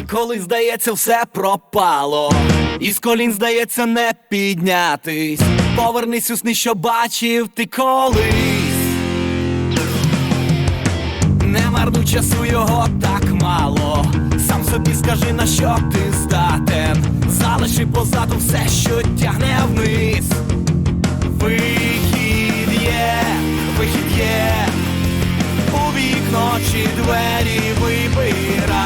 І коли здається, все пропало, і з колін здається не піднятись. Повернись у сни, що бачив ти колись. Не марнуй часу його так мало. Сам собі скажи, на що ти здатен. Залиши позаду все, що тягне вниз. Вихід є, вихід є. У вікно чи двері вибирай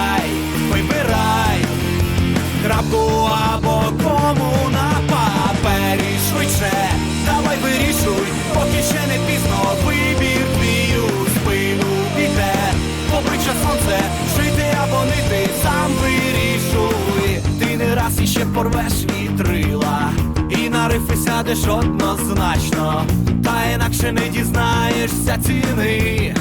іще порвеш вітрила, і на рифи сядеш однозначно, та інакше не дізнаєшся ціни.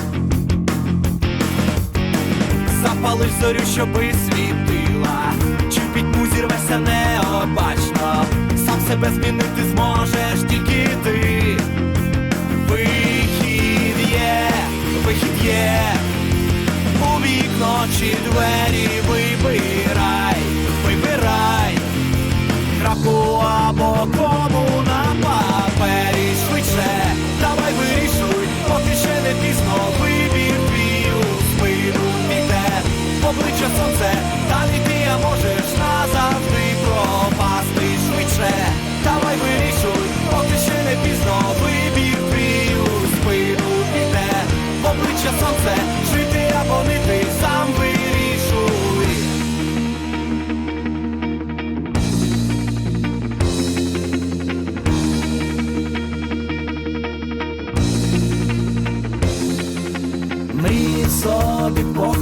Запалиш зорю, щоби світила, чи пітьму зірвешся необачно, сам себе змінити зможеш тільки ти. Вихід є, вихід є, у вікно чи двері сонце, далі ти а можеш назавжди пропасти швидше, давай вирішуй, поки ще не пізно вибір твій у спину піде, обличчя сонце, жити або нити, сам вирішуй. Мрії собі давно,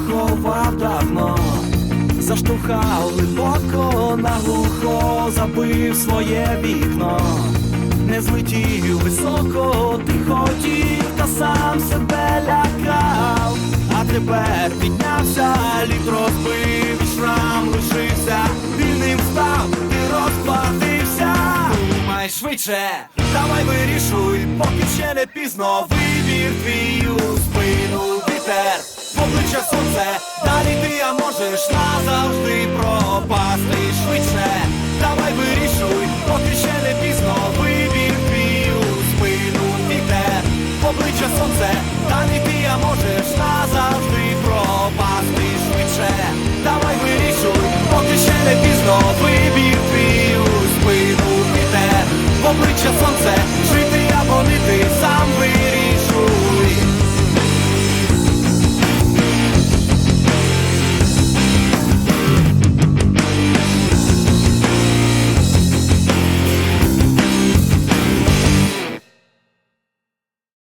заштовхав глибоко наглухо, забив своє вікно, не злетів високо, ти хотів, та сам себе лякав, а тепер піднявся, лід розбив, шрам лишився, вільним став, ти розплатився. Думай швидше, давай вирішуй, поки ще не пізно. Вибір твій у спину вітер, в сонце, далі ти а можеш назавжди пропасти. Швидше, давай вирішуй, поки ще не пізно. Вибір твій у спину в обличчя сонце, далі ти а можеш назавжди пропасти. Швидше, давай вирішуй, поки ще не пізно. Вибір твій у спину в обличчя сонце, жити або нити, сам вибір.